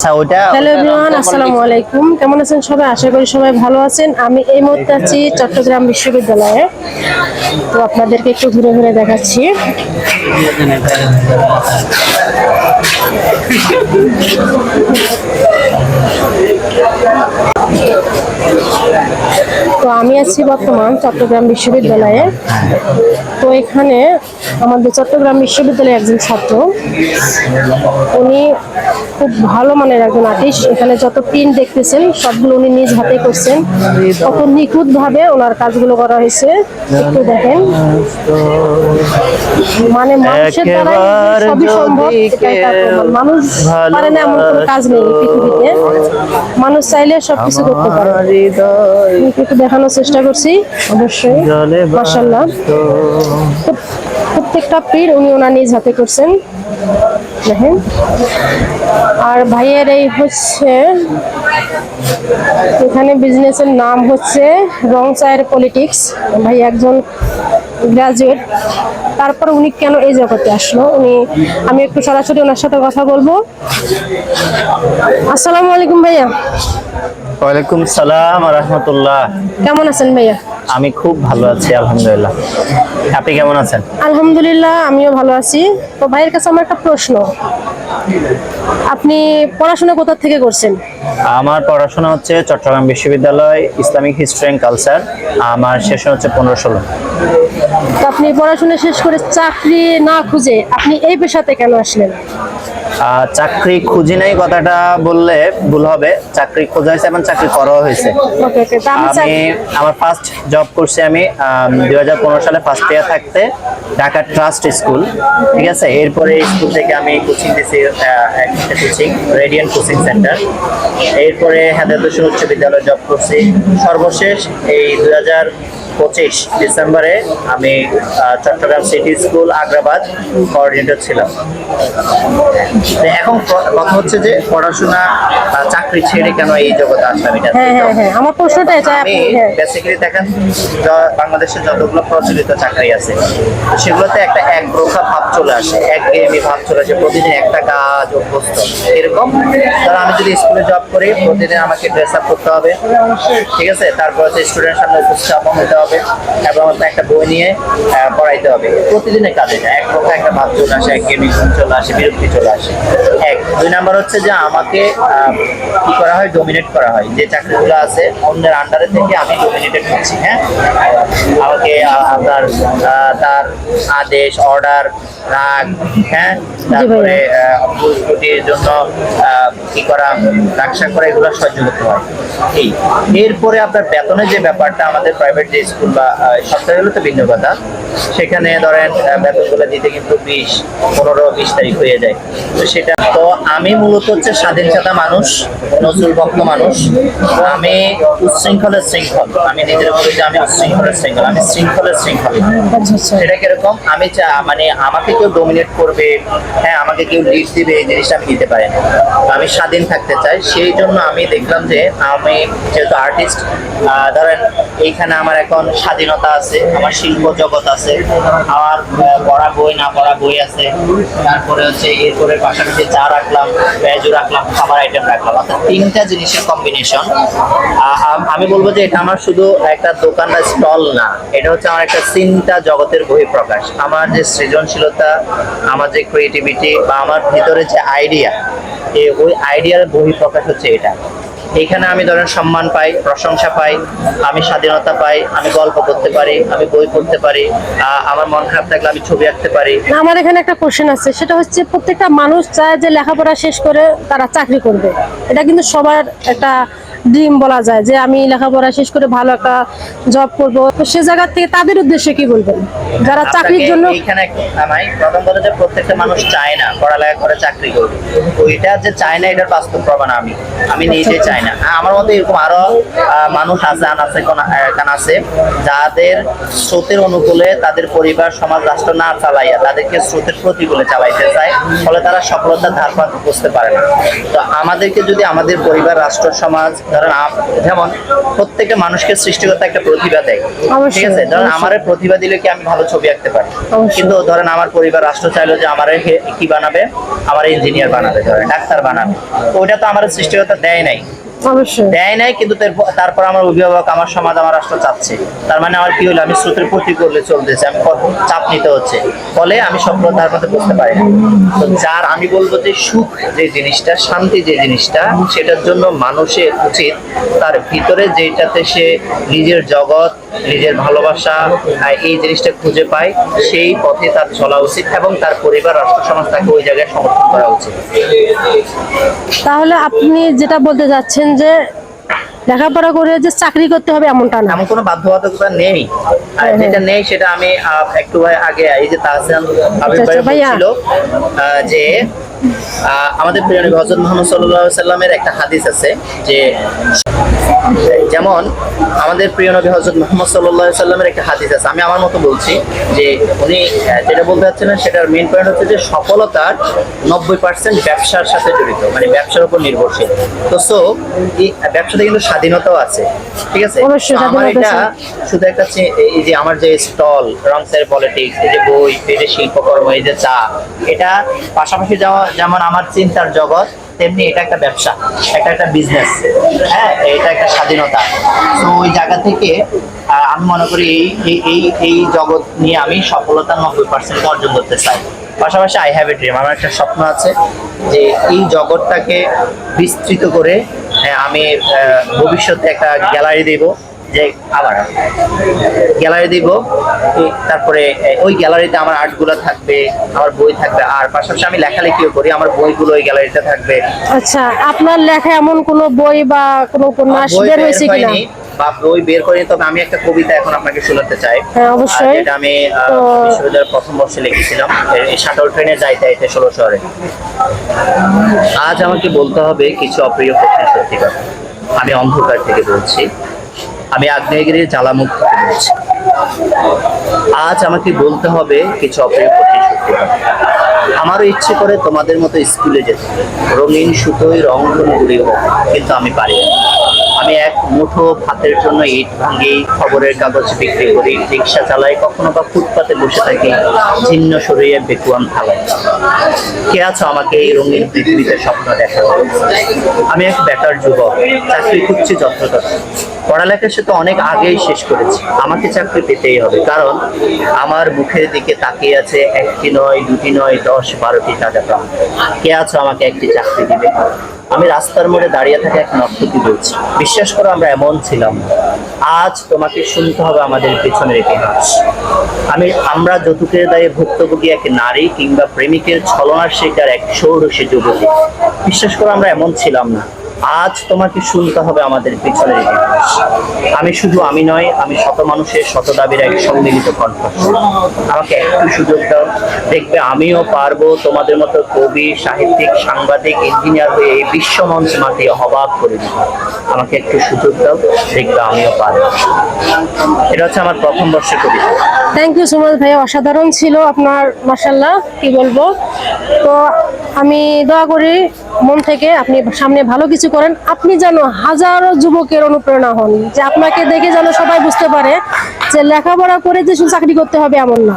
আচ্ছা hello everyone আসসালামু আলাইকুম। কেমন আছেন সবাই? আশা করি সবাই ভালো আছেন। আমি এই মুহূর্তে আছি চট্টগ্রাম বিশ্ববিদ্যালয়ে। তো আপনাদেরকে একটু ঘুরে ঘুরে দেখাচ্ছি। আমি আছি বর্তমান চট্টগ্রাম বিশ্ববিদ্যালয়ে। তো এখানে আমাদের চট্টগ্রাম বিশ্ববিদ্যালয়ের একজন ছাত্র উনি খুব ভালো মানের একজন আর্টিস্ট। এখানে যত প্রিন্ট দেখতেছেন সবগুলো উনি নিজ হাতে করছেন। কত নিখুঁত ভাবে ওনার কাজগুলো করা হয়েছে একটু দেখেন। মানে মানুষের দ্বারা সবই সম্ভব। মানুষ পারে না এমন কোনো কাজ নেই পৃথিবীতে। মানুষ চাইলে সবকিছু করতে পারে। আমি দেখানোর চেষ্টা করছি অবশ্যই মাসাল্লাহ প্রত্যেকটা পীর উনি ওনার নিজ হাতে করছেন। দেখেন। আর ভাইয়ের এই হচ্ছে এখানে বিজনেসের নাম হচ্ছে রং চায়ের পলিটিক্স ভাই একজন গ্রাজুয়েট তারপর উনি কেন এই জগতে আসলো? উনি আমি একটু সরাসরি ওনার সাথে কথা বলব। আসসালামু আলাইকুম ভাইয়া। ওয়ালাইকুম সালাম রহমতুল্লাহ। কেমন আছেন ভাইয়া? আমি খুব ভালো আছি আলহামদুলিল্লাহ। আপনি কেমন আছেন? আলহামদুলিল্লাহ আমিও ভালো আছি। তো ভাইয়ের কাছে আমার একটা প্রশ্ন। আপনি পড়াশোনা কোথা থেকে করছেন? আমার পড়াশোনা হচ্ছে চট্টগ্রাম বিশ্ববিদ্যালয় ইসলামিক হিস্ট্রি অ্যান্ড কালচার। আমার শেষ হচ্ছে পনেরো ষোলো। তো আপনি পড়াশোনা শেষ করে চাকরি না খুঁজে আপনি এই পেশাতে কেন আসলেন? চাকরি খুঁজি নাই কথাটা বললে ভুল হবে। চাকরি খোঁজা হয়েছে এবং চাকরি করাও হয়েছে। আমি আমি আমার ফার্স্ট জব করছি আমি দুই হাজার পনেরো সালে ফার্স্ট ইয়ার থাকতে ঢাকা ট্রাস্ট স্কুল ঠিক আছে? এরপরে স্কুল থেকে আমি কোচিং দিয়েছি একটা কোচিং রেডিয়েন্ট কোচিং সেন্টার এরপরে হেদায়তুসুর উচ্চ বিদ্যালয়ে জব করছি। সর্বশেষ এই দুই হাজার পঁচিশ ডিসেম্বরে আমি Chattogram city school Agrabad coordinator ছিলাম। এখন কথা হচ্ছে যে পড়াশোনা চাকরি ছেড়ে কেন এই জগতে আসলাম? এটা হ্যাঁ হ্যাঁ হ্যাঁ আমার প্রশ্নটা এটা আমি বেসিক্যালি দেখেন বাংলাদেশে যতগুলো প্রচলিত চাকরি আছে সেগুলোতে একটা একরোখা ভাব চলে আসে একঘেয়েমি ভাব চলে আসে প্রতিদিন একটা কাজ অভ্যস্ত। এরকম ধরো আমি যদি স্কুলে জব করি প্রতিদিন আমাকে ড্রেস আপ করতে হবে ঠিক আছে? তারপর হচ্ছে স্টুডেন্ট সামনে উপস্থাপন হতে হবে এবং হচ্ছে একটা বই নিয়ে পড়াইতে হবে। প্রতিদিনের কাজে না এক রকম একটা ভাব চলে আসে এক ভাব চলে আসে বিরক্তি চলে আসে। এক। দুই নাম্বার হচ্ছে যে আমাকে কি করা হয়? ডোমিনেট করা হয়। যে চাকরিগুলো আছে অন্যের আন্ডারে থেকে আমি ডোমিনেটেড করছি হ্যাঁ? আমাকে আপনার তার আদেশ অর্ডার রাগ হ্যাঁ? তারপরে ভুলত্রুটির জন্য কি করা রাখসা করা এগুলো সহ্য করতে হয়। এই। এরপরে আপনার বেতনের যে ব্যাপারটা আমাদের প্রাইভেট যে স্কুল বা সরকারিগুলো তো ভিন্ন কথা। সেখানে ধরেন বেতনগুলো দিতে কিন্তু বিশ, পনেরো, বিশ তারিখ হয়ে যায়। তো সেটা, তো আমি মূলত হচ্ছে স্বাধীন চেতা মানুষ, নজরুল ভক্ত মানুষ। আমি উচ্ছৃঙ্খলের শৃঙ্খল। আমি নিজের বলি যে আমি উচ্ছৃঙ্খলের শৃঙ্খল, আমি শৃঙ্খলের শৃঙ্খল। সেটা কীরকম? আমি চা- মানে আমাকে কেউ ডোমিনেট করবে হ্যাঁ আমাকে কেউ লিড দিবে, এই জিনিসটা আমি দিতে পারি না। আমি স্বাধীন থাকতে চাই। সেই জন্য আমি দেখলাম যে, আমি যেহেতু আর্টিস্ট ধরেন, এইখানে আমার এখন স্বাধীনতা আছে, আমার শিল্প জগৎ আছে, আমার পড়া বই না পড়া বই আছে। তারপরে হচ্ছে এরপরে পাশাপাশি চা রাখলাম ভেজও রাখলাম, খাবার আইটেম রাখলাম। অর্থাৎ তিনটা জিনিসের কম্বিনেশন আমি বলব যে এটা আমার শুধু একটা দোকান বা স্টল না, এটা হচ্ছে আমার একটা চিন্তা জগতের বহিঃপ্রকাশ। আমার যে সৃজনশীলতা, আমার যে ক্রিয়েটিভিটি বা আমার ভিতরে যে আইডিয়া ওই আইডিয়ার বহিঃপ্রকাশ হচ্ছে এটা। এখানে আমি ধরেন সম্মান পাই, প্রশংসা পাই, আমি স্বাধীনতা পাই, আমি গল্প করতে পারি, আমি বই পড়তে পারি আমার মন খারাপ থাকলে আমি ছবি আঁকতে পারি। আমার এখানে একটা কোশ্চেন আছে, সেটা হচ্ছে প্রত্যেকটা মানুষ চায় যে লেখাপড়া শেষ করে তারা চাকরি করবে। এটা কিন্তু সবার একটা ড্রিম বলা যায় যে আমি লেখাপড়া শেষ করে ভালো একটা জব করব। তো সে জায়গা থেকে তাদের উদ্দেশ্যে কি বলবেন? যারা চাকরির জন্য একটু থামাই প্রথম কথা যে প্রত্যেকটা মানুষ চায় না পড়ালেখা করে চাকরি করবে ওইটা যে চায় না এটার বাস্তব প্রমাণ আমি। আমি নিজে চাই না। আমার মতে এরকম আরও মানুষ আছে আন আছে কোন আছে যাদের স্রোতের অনুকূলে তাদের পরিবার সমাজ রাষ্ট্র না চালাইয়া তাদেরকে স্রোতের প্রতিকূলে চালাইতে চায় ফলে তারা সফলতার ধার প্রান্ত বুঝতে পারে না। তো আমাদেরকে যদি আমাদের পরিবার রাষ্ট্র সমাজ ধরেন যেমন প্রত্যেকটা মানুষকে সৃষ্টিকর্তা একটা প্রতিভা দেয়। ঠিক আছে? ধরেন। আমার প্রতিভা দিলে কি আমি ভালো ছবি আঁকতে পারি। কিন্তু ধরেন আমার পরিবার রাষ্ট্র চাইলো যে আমার কি বানাবে? আমার ইঞ্জিনিয়ার বানাবে ধরেন ডাক্তার বানাবে। ওইটা তো আমার সৃষ্টিকর্তা দেয় নাই। দেয় নাই কিন্তু তারপর- আমার অভিভাবক আমার সমাজ আমার রাষ্ট্র চাচ্ছে। তার মানে আমার কি হলো? আমি স্রোতের প্রতি করলে চলতেছে। আমি চাপ নিতে হচ্ছে। ফলে আমি সফলতার মধ্যে বুঝতে পারি না। তো যার আমি বলব যে সুখ যে জিনিসটা শান্তি যে জিনিসটা সেটার জন্য মানুষের উচিত তার ভিতরে যেটাতে সে নিজের জগৎ নিজের ভালোবাসা এই জিনিসটা খুঁজে পায় সেই পথে তার চলা উচিত এবং তার পরিবার রাষ্ট্র সমাজ তাকে ওই জায়গায় সমর্থন করা উচিত। তাহলে আপনি যেটা বলতে যাচ্ছেন যে লেখাপড়া করে যে চাকরি করতে হবে এমনটা না। এমন কোনো বাধ্যবাধকতা নেই। আর যেটা নেই সেটা আমি একটু ভাই- আগে এই যে তাহসান ছিল ভাই আচ্ছা, বলছিল যে আমাদের প্রিয় নবী হযরত মুহাম্মদ সাল্লাল্লাহু আলাইহি সাল্লামের একটা হাদিস আছে যে যেমন আমাদের প্রিয় নবী হযরত মুহাম্মদ সাল্লাল্লাহু আলাইহি সাল্লামের একটা হাদিস আছে। আমি আমার মতো বলছি যে উনি যেটা বলতে চাচ্ছেন সেটার মেইন পয়েন্ট হচ্ছে যে সফলতার নব্বই পার্সেন্ট ব্যবসার সাথে জড়িত মানে ব্যবসার উপর নির্ভরশীল। তো সো এই ব্যবসাতে কিন্তু স্বাধীনতাও আছে ঠিক আছে? আমার এটা শুধু একটা এই যে আমার যে স্টল রংসের পলিটিক্স এই যে বই এই যে শিল্পকর্ম এই যে চা এটা পাশাপাশি যাওয়া যেমন আমার চিন্তার জগৎ তেমনি এটা একটা ব্যবসা এটা একটা বিজনেস হ্যাঁ এটা একটা স্বাধীনতা। তো ওই জায়গা থেকে আমি মনে করি এই এই- এই জগৎ নিয়ে আমি সফলতা নব্বই পার্সেন্ট অর্জন করতে চাই। পাশাপাশি আই হ্যাভ এ ড্রিম আমার একটা স্বপ্ন আছে যে এই জগৎটাকে বিস্তৃত করে হ্যাঁ, আমি ভবিষ্যতে একটা গ্যালারি দেব। যে আবার গ্যালারি দিব তারপরে ওই গ্যালারিতে আমার আর্টগুলো থাকবে আমার বই থাকবে আর পাশাপাশি আমি লেখালেখিও করি আমার বইগুলো ওই গ্যালারিতে থাকবে। আচ্ছা আপনার লেখা এমন কোনো বই বা কোনো উপন্যাস বের হয়েছে কিনা? বা বই বের করিনি তবে আমি একটা কবিতা এখন আপনাকে শোনাতে চাই। হ্যাঁ, অবশ্যই। যেটা আমি বিশ্ববিদ্যালয়ের প্রথম বর্ষে লিখেছিলাম এই শাটল ট্রেনে যাইতে যাইতে ষোলো শহরে। আজ আমাকে বলতে হবে কিছু অপ্রিয় কঠিন সত্যি কথা। আমি অন্ধকার থেকে বলছি। আমি আগ্নেয়গিরির জ্বালামুখ থেকে বলছি আজ আমাকে বলতে হবে কিছু অপ্রিয় সত্যি আমারও ইচ্ছে করে তোমাদের মতো স্কুলে যেতে। রঙিন সুতোয় রং গুলি হোক, কিন্তু আমি পারি না। আমি এক মুঠো ভাতের জন্য ইট ভাঙি, খবরের কাগজ বিক্রি করি, রিক্সা চালাই, কখনো বা ফুটপাতে বসে থাকি, ছিন্ন শরীরে বেকুয়াম থালাই কে আছো আমাকে এই রঙিন পৃথিবীতে স্বপ্ন দেখা আমি এক বেকার যুবক, চাকরি খুঁজছি যত্রতর পড়ালেখা সে তো অনেক আগেই শেষ করেছি, আমাকে চাকরি পেতেই হবে, কারণ আমার মুখের দিকে তাকিয়ে আছে একটি নয়, দুটি নয়, দশ, বারোটি প্রাণ কে আছো আমাকে একটি চাকরি দিবে? আমি রাস্তার মোড়ে দাঁড়িয়ে থাকা এক নক্ষতি বলছি, বিশ্বাস করো, আমরা এমন ছিলাম। আজ তোমাকে শুনতে হবে আমাদের পেছনের ইতিহাস। আমি, আমরা যৌতুকের দায়ে ভুক্তভোগী এক নারী কিংবা প্রেমিকের ছলনার শিকার এক সৌরসী যুবতী। বিশ্বাস করো, আমরা এমন ছিলাম না। আজ তোমাকে শুনতে হবে আমাদের পিছনের ইতিহাস। আমি শুধু আমি নয়, আমি শত মানুষের, শত দাবির এক সম্মিলিত কণ্ঠস্বর। আমাকে একটু সুযোগ দাও। দেখবে আমিও পারব তোমাদের মতো কবি, সাহিত্যিক, সাংবাদিক, ইঞ্জিনিয়ার হয়ে এই বিশ্বমঞ্চ মাতিয়ে অবাক করে দিতে। আমাকে একটু সুযোগ দাও। দেখবে আমিও পারব। এটা হচ্ছে আমার প্রথম বর্ষের কবিতা। থ্যাংক ইউ সুমন ভাই অসাধারণ ছিল আপনার মাসাল্লাহ কি বলব? তো আমি দোয়া করি মন থেকে আপনি সামনে ভালো কিছু করেন। আপনি যেন হাজারো যুবকের অনুপ্রেরণা হন, যে আপনাকে দেখে যেন সবাই বুঝতে পারে যে লেখাপড়া করে যে শুধু চাকরি করতে হবে এমন না।